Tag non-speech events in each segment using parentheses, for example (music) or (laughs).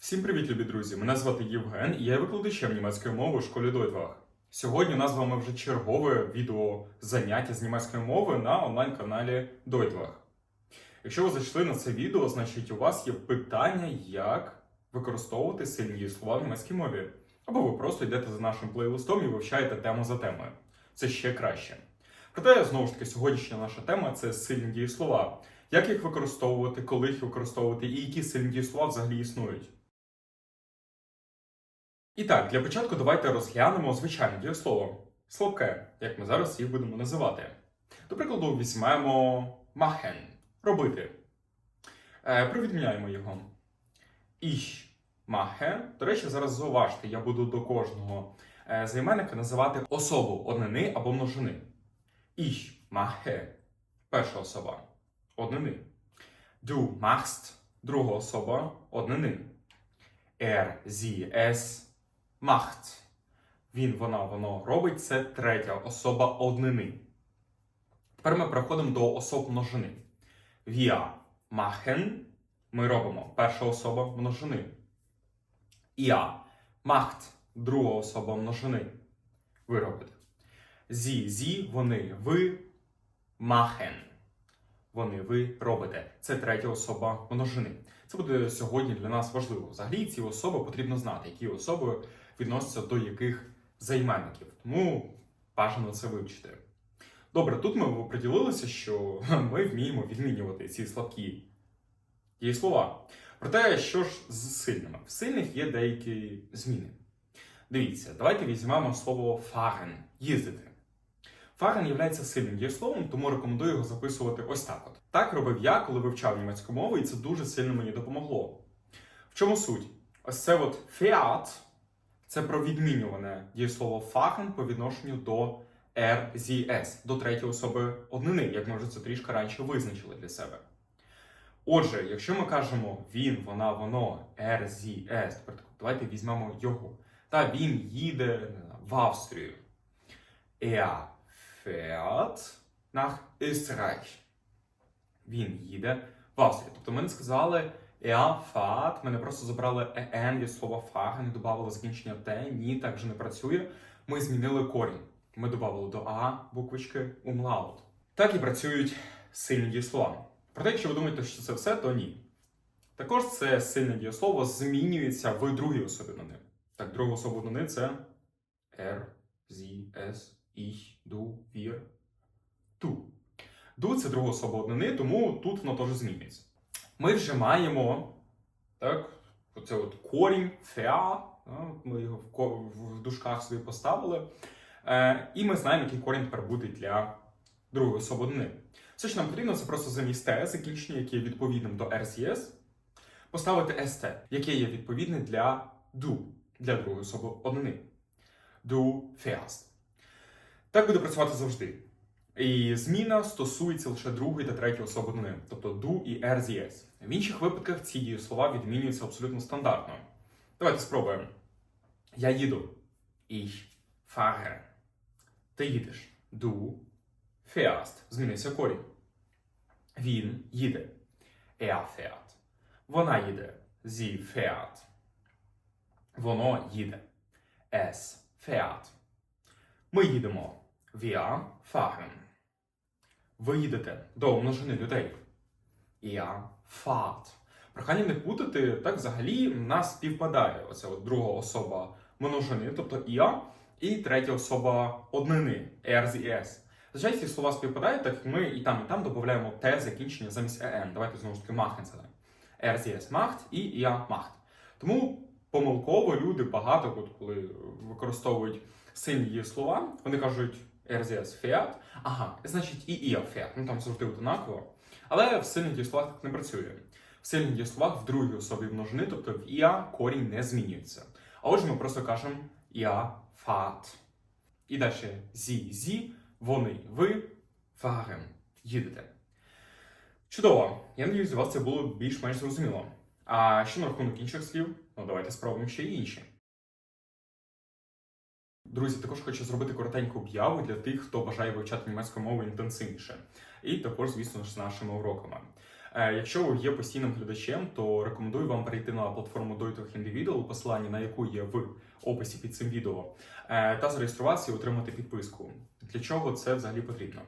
Всім привіт, любі друзі! Мене звати Євген, і я викладачем німецької мови у школі Дойтвах. Сьогодні у нас з вами вже чергове відео заняття з німецької мови на онлайн-каналі Дойтвах. Якщо ви зайшли на це відео, значить у вас є питання, як використовувати сильні дієслова в німецькій мові. Або ви просто йдете за нашим плейлистом і вивчаєте тему за темою. Це ще краще. Проте, знову ж таки, сьогоднішня наша тема це сильні дієслова. Як їх використовувати, коли їх використовувати, і які сильні дієслова взагалі існують. І так, для початку давайте розглянемо звичайне дієслово слабке, як ми зараз їх будемо називати. До прикладу, візьмемо machen робити. Е, провідміняємо його. Ich mache. До речі, зараз зауважте, я буду до кожного е, займенника називати особу однини або множини. Ich mache перша особа однини. Du machst друга особа однини. Er, sie, es macht. Він, вона, воно робить це третя особа однини. Тепер ми переходимо до особ множини. Wir machen ми робимо перша особа множини. Ihr macht друга особа множини. Ви робите. Sie, sie, вони, ви machen. Вони, ви робите. Це третя особа множини. Це буде сьогодні для нас важливо. Взагалі ці особи потрібно знати, які особи відносяться до яких займенників. Тому бажано це вивчити. Добре, тут ми приділилися, що (laughs) ми вміємо відмінювати ці слабкі дієслова. Проте, що ж з сильними? В сильних є деякі зміни. Дивіться, давайте візьмемо слово fahren – їздити. Fahren є сильним дієсловом, тому рекомендую його записувати ось так. От. Так робив я, коли вивчав німецьку мову, і це дуже сильно мені допомогло. В чому суть? Ось це от Fiat – це про відмінюване дієслово fahren по відношенню до RZS, до третьої особи однини, як ми вже це трішки раніше визначили для себе. Отже, якщо ми кажемо він, вона, воно, RZS, тепер давайте візьмемо його. Та він їде в Австрію. Er fährt nach Österreich. Він їде в Австрію. Тобто ми не сказали er fährt, ми не просто забрали en від слова fahren і додали закінчення Т. Ні, так же не працює. Ми змінили корінь. Ми додали до А буквочки umlaut. Так і працюють сильні дієслова. Проте, якщо ви думаєте, що це все, то ні. Також це сильне дієслово змінюється в другій особі однини. Так, друга особа однини це er, sie, es, ich, du, wir, du. Du це друга особа однини, тому тут воно теж змінюється. Ми вже маємо так, оце от корінь, феа, ми його в, дужках собі поставили. Е, і ми знаємо, який корінь тепер буде для другої особи однини. Все, що нам потрібно, це просто замість Т, закінчення, яке є відповідним до RCS, поставити ST, яке є відповідне для do, для другої особи однини. Do fährst. Так буде працювати завжди. І зміна стосується лише другої та третьої особи однини, тобто do і RZS. В інших випадках ці дієслова відмінюються абсолютно стандартно. Давайте спробуємо. Я їду. Ich fahre. Ти їдеш. Du fährst. Змінився корінь. Він їде. Er fährt. Вона їде. Sie fährt. Воно їде. Es fährt. Ми їдемо. Wir fahren. Ви їдете до множини людей. Ihr fahrt. Прохання не путати, так взагалі в нас співпадає оця от друга особа множини, тобто я, і третя особа однини, RZS. Зазвичай ці слова співпадають, так ми і там, і там додаємо те закінчення замість EN. Давайте знову ж таки machen це. RZS macht і я macht. Тому помилково люди багато, коли використовують сильні слова, вони кажуть RZS fährt, ага, значить і я fährt. Ну там завжди однаково. Але в сильних дієсловах так не працює. В сильних дієсловах в другій особі множини, тобто в я корінь не змінюється. А отже, ми просто кажемо я fahrt. І далі зі, зі, вони, ви, fahren, їдете. Чудово! Я надіюсь, для вас це було більш-менш зрозуміло. А що на рахунок інших слів? Ну давайте спробуємо ще й інші. Друзі, також хочу зробити коротеньку об'яву для тих, хто бажає вивчати німецьку мову інтенсивніше. І також, звісно ж, з нашими уроками. Е, Якщо ви є постійним глядачем, то рекомендую вам перейти на платформу Deutlich Individual, посилання на яку є в описі під цим відео, е, та зареєструватися і отримати підписку. Для чого це взагалі потрібно?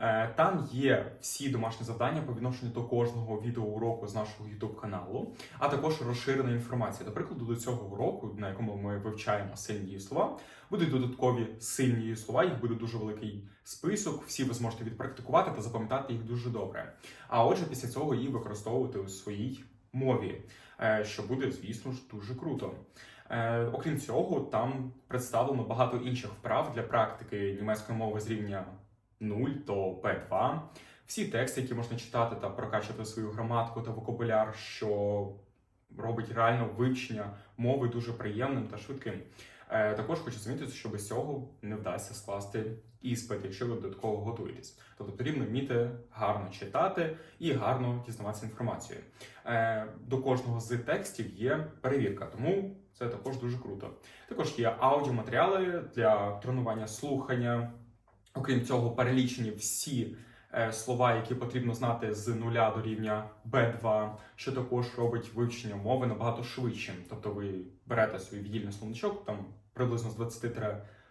Е, Там є всі домашні завдання по відношенню до кожного відеоуроку з нашого YouTube каналу, а також розширена інформація. До прикладу, до цього уроку, на якому ми вивчаємо сильні дієслова, будуть додаткові сильні дієслова, їх буде дуже великий список. Всі ви зможете відпрактикувати та запам'ятати їх дуже добре. А отже, після цього їх використовувати у своїй мові, е, що буде, звісно ж, дуже круто. Е, Окрім цього, там представлено багато інших вправ для практики німецької мови з рівня 0 то P2. Всі тексти, які можна читати та прокачувати свою граматику та вокабуляр, що робить реально вивчення мови дуже приємним та швидким. Е, Також хочу замітити, що без цього не вдасться скласти іспит, якщо ви додатково готуєтесь. Тобто потрібно вміти гарно читати і гарно дізнаватися інформацію. Е, До кожного з текстів є перевірка, тому це також дуже круто. Також є аудіоматеріали для тренування слухання. Окрім цього, перелічені всі е, слова, які потрібно знати з нуля до рівня B2, що також робить вивчення мови набагато швидшим. Тобто ви берете свій віддільний словничок, там приблизно з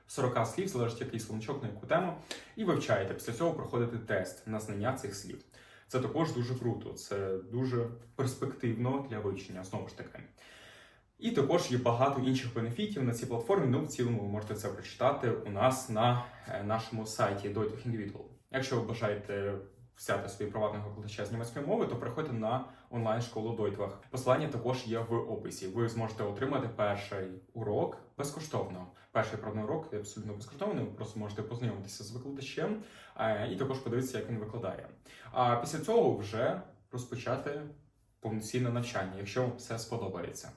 20-40 слів, залежить який словничок на яку тему, і вивчаєте. Після цього проходите тест на знання цих слів. Це також дуже круто, це дуже перспективно для вивчення, знову ж таки. І також є багато інших бенефітів на цій платформі. Ну, в цілому ви можете це прочитати у нас на е, нашому сайті Deutlich Individual. Якщо ви бажаєте взяти собі приватного викладача з німецької мови, то приходьте на онлайн-школу Deutlich. Посилання також є в описі. Ви зможете отримати перший урок безкоштовно. Перший пробний урок абсолютно безкоштовний. Ви просто можете познайомитися з викладачем е, і також подивитися, як він викладає. А після цього вже розпочати повноцінне навчання, якщо вам все сподобається.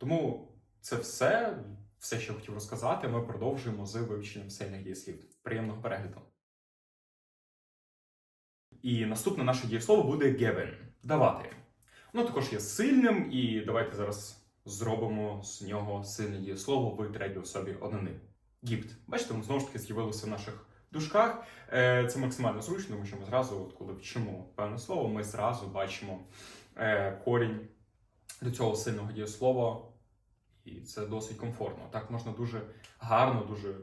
Тому це все, все, що я хотів розказати. Ми продовжуємо з вивченням сильних дієслів. Приємного перегляду. І наступне наше дієслово буде geben – давати. Воно також є сильним, і давайте зараз зробимо з нього сильне дієслово в третій особі однини. Гіпт. Бачите, воно знову ж таки з'явилося в наших дужках. Е, Це максимально зручно, тому що ми зразу, от коли вчимо певне слово, ми зразу бачимо е, корінь до цього сильного дієслова, і це досить комфортно. Так можна дуже гарно, дуже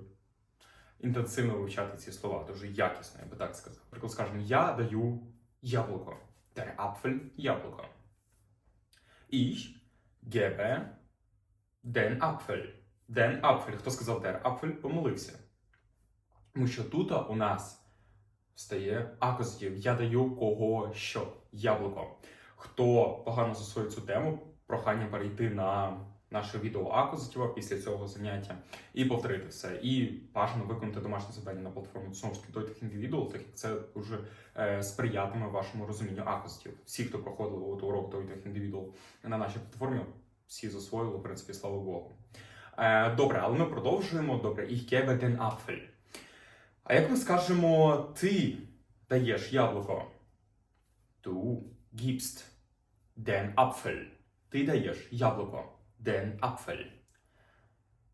інтенсивно вивчати ці слова, дуже якісно, я би так сказав. Приклад, скажемо, я даю яблуко. Der Apfel – яблуко. Ich gebe den Apfel. Den Apfel. Хто сказав der Apfel, помилився. Тому що тут у нас стає акузатив. Я даю кого що яблуко. Хто погано засвоїть цю тему, прохання перейти на наше відео акузатива після цього заняття і повторити все. І бажано виконати домашнє завдання на платформі знову ж таки Deutlich так як це дуже е, сприятиме вашому розумінню акузатів. Всі, хто проходили от урок Deutlich Individual на нашій платформі, всі засвоїли, в принципі, слава Богу. Е, добре, але ми продовжуємо. Добре, ich gebe den Apfel. А як ми скажемо, ти даєш яблуко? Du gibst den Apfel. Ти даєш яблуко. Den Apfel.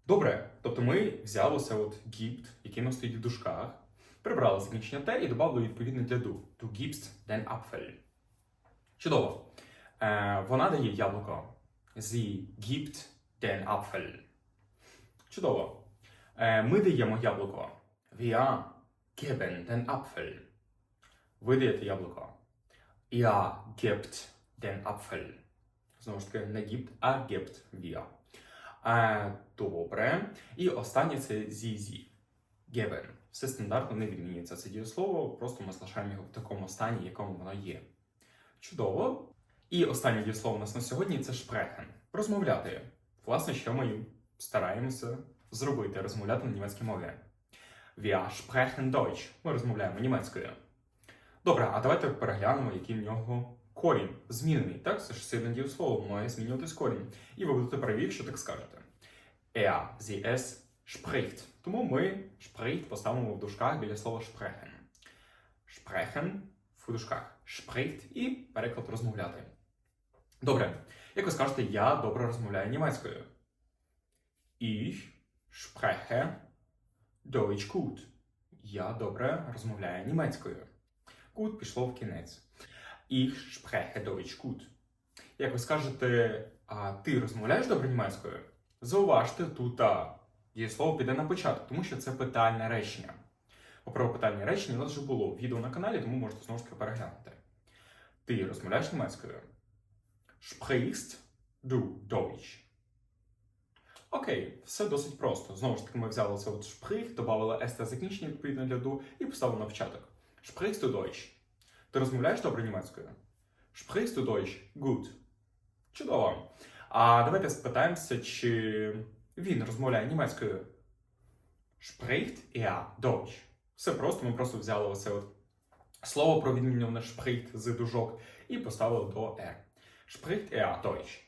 Добре. Тобто ми взяли це от gibt, який у нас стоїть в дужках, прибрали закінчення те і додали відповідне для du. Du gibst den Apfel. Чудово. Е, вона дає яблуко. Sie gibt den Apfel. Чудово. Е, ми даємо яблуко. Wir geben den Apfel. Ви даєте яблуко. Ihr gebt den Apfel. Знову ж таки, не gibt, а gebt wir. Е, добре. І останнє це зізі. Все стандартно не відмінюється це дієслово, просто ми залишаємо його в такому стані, в якому воно є. Чудово. І останнє дієслово у нас на сьогодні це sprechen. Розмовляти. Власне, що ми стараємося зробити, розмовляти на німецькій мові. Wir sprechen Deutsch. Ми розмовляємо німецькою. Добре, а давайте переглянемо, який в нього корінь змінений. Так, це ж сильне дієслово має змінюватись корінь. І ви будете праві, якщо так скажете. Er, sie, es spricht. Тому ми spricht поставимо в дужках біля слова sprechen. Sprechen в дужках. Spricht і переклад розмовляти. Добре. Як ви скажете, я добре розмовляю німецькою. Ich spreche Deutsch gut. Я добре розмовляю німецькою. Gut пішло в кінець. Ich spreche Deutsch gut. Як ви скажете, а ти розмовляєш добре німецькою? Зауважте, тут а, дієслово піде на початок, тому що це питальне речення. Про питальне речення у нас вже було відео на каналі, тому можете знову ж таки переглянути. Ти розмовляєш німецькою? Sprichst du Deutsch? Окей, все досить просто. Знову ж таки, ми взяли це от шприх, додали st закінчення відповідно для ду і поставили на початок. Sprichst du Deutsch? Ти розмовляєш добре німецькою? Sprichst du Deutsch? Gut. Чудово. А давайте спитаємося, чи він розмовляє німецькою. Spricht er Deutsch? Все просто, ми просто взяли оце от слово про відмінюване spricht з дужок і поставили до er. Spricht er Deutsch?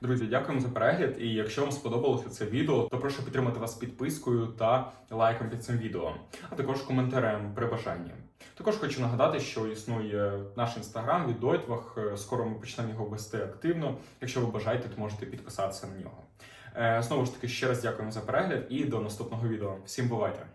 Друзі, дякуємо за перегляд. І якщо вам сподобалося це відео, то прошу підтримати вас підпискою та лайком під цим відео, а також коментарем при бажанні. Також хочу нагадати, що існує наш інстаграм від Дойтвах. Скоро ми почнемо його вести активно. Якщо ви бажаєте, то можете підписатися на нього. Е, Знову ж таки, ще раз дякуємо за перегляд і до наступного відео. Всім бувайте!